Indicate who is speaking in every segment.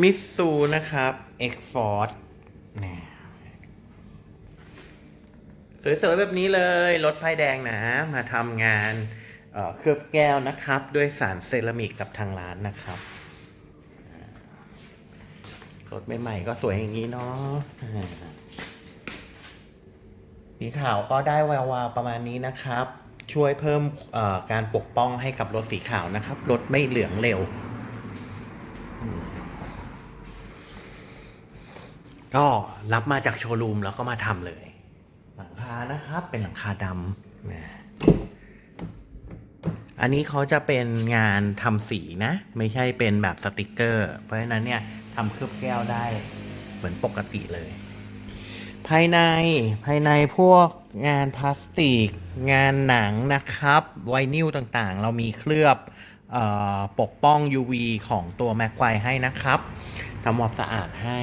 Speaker 1: มิตซูนะครับ X Force นะสวยๆแบบนี้เลย รถไฟแดงนะ มาทำงานเเคลือบแก้วนะครับ ด้วยสารเซรามิกกับทางร้านนะครับ รถใหม่ๆก็สวยอย่างนี้เนาะสีขาวก็ได้แวววาวประมาณนี้นะครับ ช่วยเพิ่มการปกป้องให้กับรถสีขาวนะครับ รถไม่เหลืองเร็ว ก็รับมาจากโชว์รูมแล้วก็มาทำเลย หลังคานะครับเป็นหลังคาดำนะอันนี้เขาจะเป็นงานทำสีนะ ไม่ใช่เป็นแบบสติกเกอร์ เพราะฉะนั้นเนี่ยทำเคลือบแก้วได้เหมือนปกติเลย ภายในภายในพวกงานพลาสติก งานหนังนะครับไวนิลต่างๆ เรามีเคลือบเออปกป้อง UV ของตัวแม็กไกวให้นะครับทำความสะอาดให้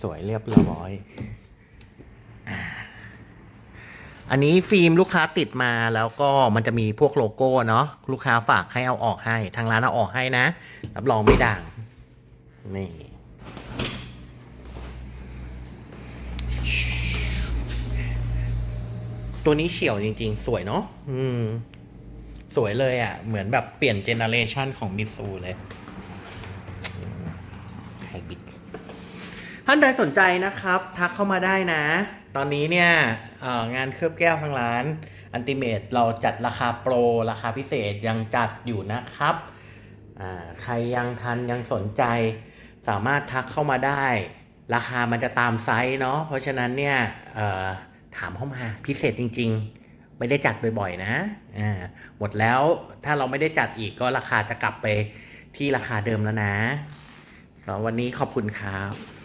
Speaker 1: สวยเรียบร้อย อันนี้ฟิล์มลูกค้าติดมาแล้วก็มันจะมีพวกโลโก้เนาะลูกค้าฝากให้เอาออกให้ ทางร้านเอาออกให้นะ รับรองไม่ด่าง นี่ตัวนี้เฉียวจริงๆ สวยเนาะ อืม สวยเลยอะ่ะ เหมือนแบบเปลี่ยนเจเนอเรชันของมิซูเลย ท่านใดสนใจนะครับ ทักเข้ามาได้นะ ตอนนี้เนี่ยงานเคลือบแก้วทางร้านอันติเมตเราจัดราคาโปร ราคาพิเศษยังจัดอยู่นะครับ ใครยังทันยังสนใจ สามารถทักเข้ามาได้ ราคามันจะตามไซส์เนาะเพราะฉะนั้นเนี่ยถามเข้ามาพิเศษจริง ๆ ไม่ได้จัดบ่อยๆนะหมดแล้วถ้าเราไม่ได้จัดอีกก็ราคาจะกลับไปที่ราคาเดิมแล้วนะวันนี้ขอบคุณครับ